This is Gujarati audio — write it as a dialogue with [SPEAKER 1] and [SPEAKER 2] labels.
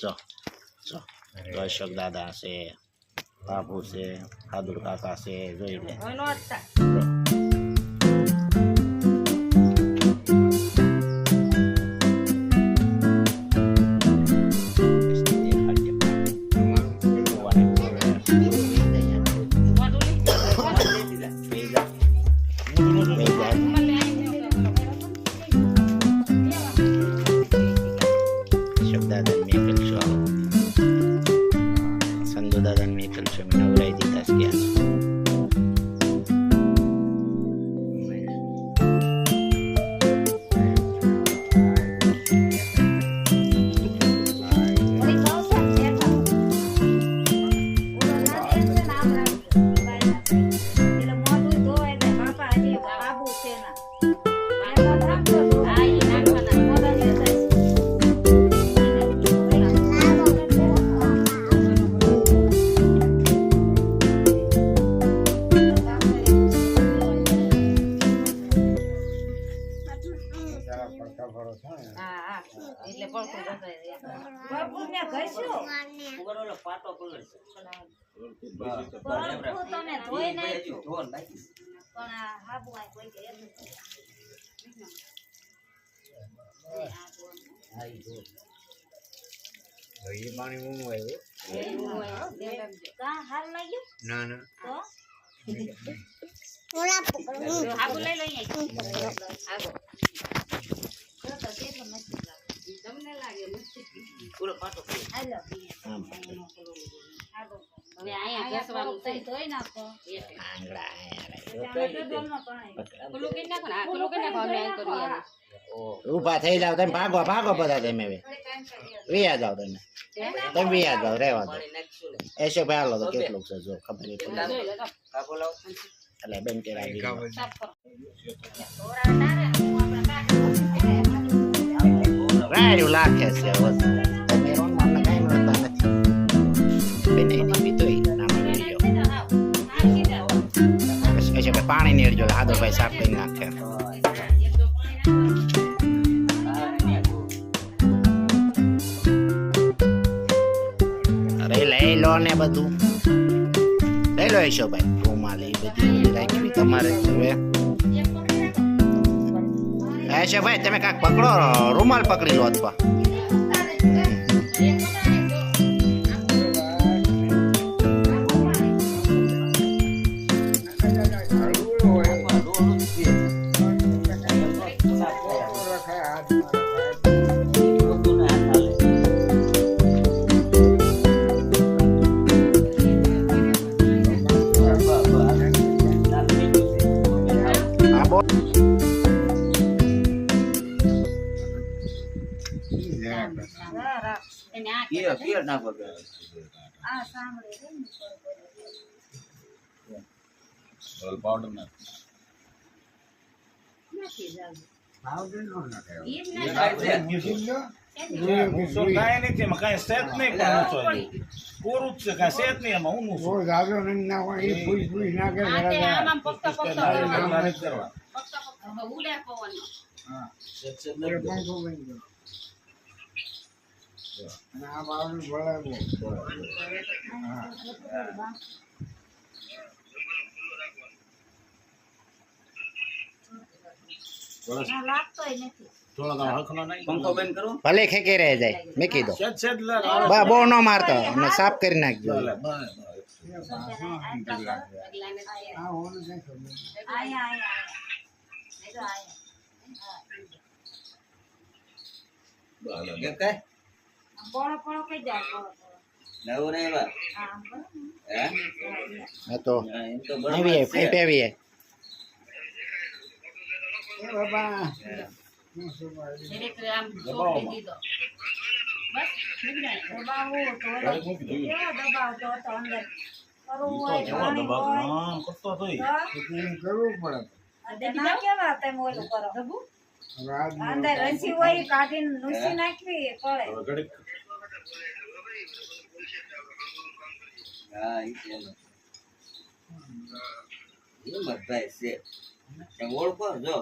[SPEAKER 1] જો જો અશોક દાદા છે બાપુ છે હાદુર કાકા છે જોઈ લે. અશોક દાદા
[SPEAKER 2] એટલે પડખું બધાય
[SPEAKER 3] બાપુ ને ઘસ્યું પડખું તમે ધોઈ નાખ્યું પણ આ હાબુ આ કોઈ કે.
[SPEAKER 4] એ પાણી ઊંઘ આવ્યું
[SPEAKER 3] હાલ લાગ્યું
[SPEAKER 4] ના ના
[SPEAKER 3] તો
[SPEAKER 2] આબુ લઈ લો અહીંયા આબુ
[SPEAKER 3] તો તો કેટલું મસ્ત લાગે.
[SPEAKER 2] તમને લાગે નથી પૂરો પાટો
[SPEAKER 3] હાલો
[SPEAKER 2] હવે અહીંયા ઘસવાનું છે
[SPEAKER 3] ધોઈ નાખો.
[SPEAKER 1] આંગળા
[SPEAKER 2] પેલું કરી નાખો ને પેલું કરી નાખો અમે એમ કરીએ.
[SPEAKER 1] ઊભા થઈ જાવ તમે ભાગો ભાગો બધા તમે હવે. વિયા જાવ તમે. તમે વિયા જાવ રહેવા દો. એસો ભાઈ હાલો તો કેટલું છે જો ખબર નહીં. એટલે બેન
[SPEAKER 4] કાબલ
[SPEAKER 2] સાફ
[SPEAKER 1] લાખે ભાઈ સાફ કરી નાખે અરે લઈ લો ને બધું. લઈ લો એસો ભાઈ રૂમાલ એ બધી રાખવી તમારે હવે. એસો ભાઈ તમે કાંઈક પકડો, રૂમાલ પકડી લો અથવા.
[SPEAKER 5] પૂરું જ છે કાંઈ સેજ નહીં એમાં ઊંનું છે.
[SPEAKER 4] કોઈ દાદો નહીં નાખો એ નાખે
[SPEAKER 2] આ તે
[SPEAKER 4] જરા
[SPEAKER 2] આમ આમ પગતા પગતા
[SPEAKER 5] નાના
[SPEAKER 2] કરવાનું.
[SPEAKER 5] નાના નથી કરવા.
[SPEAKER 2] પગતા પગતા હવે ઉડે પવનનો.
[SPEAKER 4] જરા પંખો બંધ કરો. અને આ બાવળું ભરાવો.
[SPEAKER 3] ના, લાગતોય નથી.
[SPEAKER 5] થોડોક આમ હરખનો નહીં.
[SPEAKER 1] ભલે ખેંચી રહે જાય મેકી દો
[SPEAKER 5] સેજ સેજ લે આવે.
[SPEAKER 1] બા બહુ ન મારતો અને સાફ કરી નાખજો
[SPEAKER 5] ભલે,
[SPEAKER 4] આ હોનું કઈ નહીં.
[SPEAKER 3] જાય હા
[SPEAKER 1] તો નવી
[SPEAKER 4] બાબા.
[SPEAKER 3] હતો અંદર પાણી
[SPEAKER 4] પડે.
[SPEAKER 3] રસી હોય કાઢીને નુસી નાખવી એ પડે
[SPEAKER 5] હવે ઘડીક
[SPEAKER 6] ઓળખો જો.